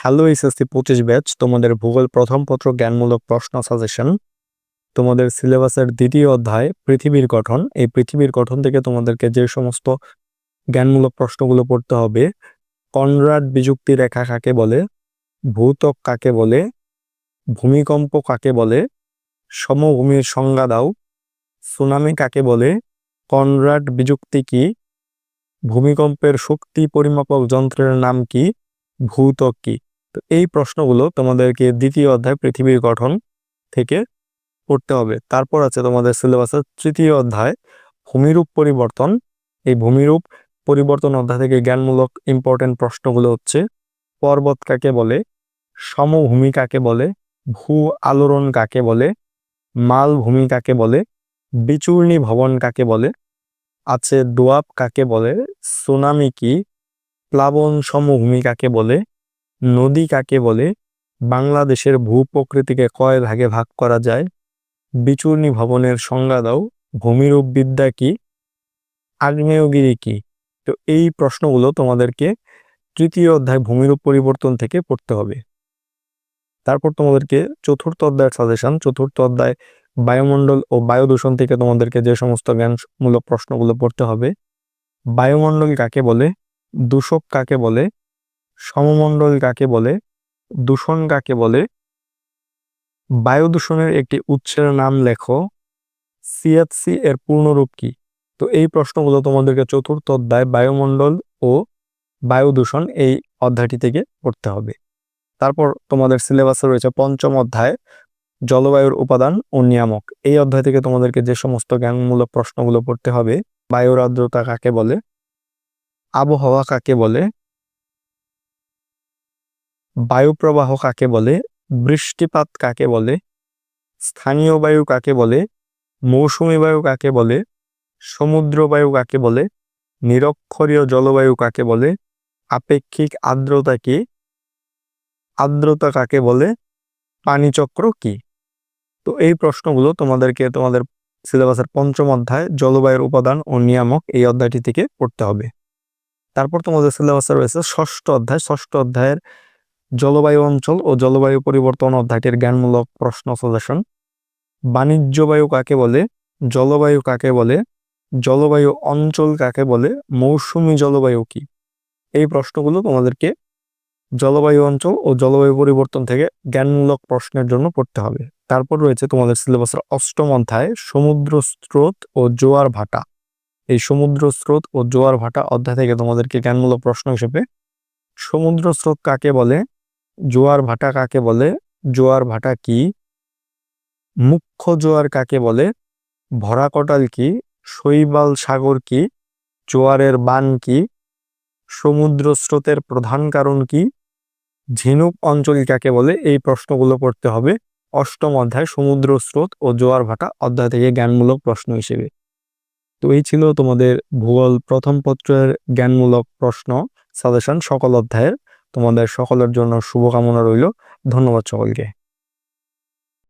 Hello SSC পঁচিশ batch তোমাদের ভূগোল প্রথম পত্র, জ্ঞানমূলক প্রশ্ন সাজেশন তোমাদের সিলেবাসের দ্বিতীয় অধ্যায়, পৃথিবীর গঠন। এই পৃথিবীর গঠন থেকে তোমাদেরকে যে সমস্ত জ্ঞানমূলক প্রশ্নগুলো পড়তে হবে, কনরাড বিযুক্তি রেখা কাকে বলে, ভূতক কাকে বলে, ভূমিকম্প কাকে বলে, সমভূমির সংজ্ঞা দাও। সুনামি কাকে বলে, কনরাড বিযুক্তি কি, ভূমিকম্পের শক্তি পরিমাপক যন্ত্রের নাম কি, ভূতক কি। তো এই প্রশ্নগুলো তোমাদেরকে দ্বিতীয় অধ্যায় পৃথিবীর গঠন থেকে পড়তে হবে। তারপর আছে তোমাদের সিলেবাসের তৃতীয় অধ্যায়, ভূমিরূপ পরিবর্তন। এই ভূমিরূপ পরিবর্তন অধ্যায় থেকে জ্ঞানমূলক ইম্পর্টেন্ট প্রশ্নগুলো হচ্ছে, পর্বত কাকে বলে? সমভূমি কাকে বলে? ভূ আলোড়ন কাকে বলে? মালভূমি কাকে বলে? বিচূর্ণী ভবন কাকে বলে? আছে দোয়াব কাকে বলে? সুনামি কি? প্লাবন সমভূমি কাকে বলে? নদী কাকে বলে? বাংলাদেশের ভূপ্রকৃতিকে কয় ভাগে ভাগ করা যায়? বিচূর্ণী ভবনের সংজ্ঞা দাও। ভূমিরূপ বিদ্যা কি? আগ্নেয়গিরি কি? তো এই প্রশ্নগুলো তোমাদেরকে তৃতীয় অধ্যায় ভূমিরূপ পরিবর্তন থেকে পড়তে হবে। তারপর তোমাদেরকে চতুর্থ অধ্যায়ের সাজেশন চতুর্থ অধ্যায় বায়ুমণ্ডল ও বায়ু দূষণ থেকে তোমাদেরকে যে সমস্ত জ্ঞানমূলক প্রশ্নগুলো পড়তে হবে। বায়ুমণ্ডল কাকে বলে? দূষক কাকে বলে? সমমণ্ডল কাকে বলে? দূষণ কাকে বলে? বায়ু দূষণের একটি উৎসের নাম লেখো। সিএফসি এর পূর্ণরূপ কি? তো এই প্রশ্নগুলো তোমাদেরকে চতুর্থ অধ্যায় বায়ুমণ্ডল ও বায়ু দূষণ এই অধ্যায়টি থেকে পড়তে হবে। তারপর তোমাদের সিলেবাসে রয়েছে পঞ্চম অধ্যায়, জলবায়ুর উপাদান ও নিয়ামক। এই অধ্যায় থেকে তোমাদেরকে যে সমস্ত জ্ঞানমূলক প্রশ্নগুলো পড়তে হবে, বায়ুর আর্দ্রতা কাকে বলে? আবহাওয়া কাকে বলে? বায়ুপ্রবাহ কাকে বলে? বৃষ্টিপাত কাকে বলে? স্থানীয় বায়ু কাকে বলে? মৌসুমি বায়ু কাকে বলে? সমুদ্র বায়ু কাকে বলে? নিরক্ষরীয় জলবায়ু কাকে বলে? আপেক্ষিক আর্দ্রতা কি? আর্দ্রতা কাকে বলে? পানিচক্র কি? তো এই প্রশ্নগুলো তোমাদেরকে তোমাদের সিলেবাসের পঞ্চম অধ্যায়, জলবায়ুর উপাদান ও নিয়ামক এই অধ্যায়টি থেকে পড়তে হবে। তারপর তোমাদের সিলেবাসে রয়েছে ষষ্ঠ অধ্যায়। ষষ্ঠ অধ্যায়ের জলবায়ু অঞ্চল ও জলবায়ু পরিবর্তন অধ্যায়টির জ্ঞানমূলক প্রশ্ন সলিউশন বাণিজ্য বায়ু কাকে বলে? জলবায়ু কাকে বলে? জলবায়ু অঞ্চল কাকে বলে? মৌসুমি জলবায়ু কি? এই প্রশ্নগুলো তোমাদেরকে জলবায়ু অঞ্চল ও জলবায়ু পরিবর্তন থেকে জ্ঞানমূলক প্রশ্নের জন্য পড়তে হবে। তারপর রয়েছে তোমাদের সিলেবাসের অষ্টম অধ্যায়, সমুদ্র স্রোত ও জোয়ার ভাটা। এই সমুদ্র স্রোত ও জোয়ার ভাটা অধ্যায় থেকে তোমাদেরকে জ্ঞানমূলক প্রশ্ন হিসেবে সমুদ্র স্রোত কাকে বলে? জোয়ার ভাটা কাকে বলে? জোয়ার ভাটা কি? মুখ্য জোয়ার কাকে বলে? ভরাকটাল কি? শৈবাল সাগর কি? জোয়ারের বান কি? সমুদ্র স্রোতের প্রধান কারণ কি? ঝিনুক অঞ্চল কাকে বলে? এই প্রশ্নগুলো পড়তে হবে অষ্টম অধ্যায় সমুদ্র স্রোত ও জোয়ার ভাটা অধ্যায় থেকে জ্ঞানমূলক প্রশ্ন হিসেবে। তো এই ছিল তোমাদের ভূগোল প্রথম পত্রের জ্ঞানমূলক প্রশ্ন, সাজেশন সকল অধ্যায়ের। তোমাদের সকলের জন্য শুভকামনা রইল। ধন্যবাদ সকলকে।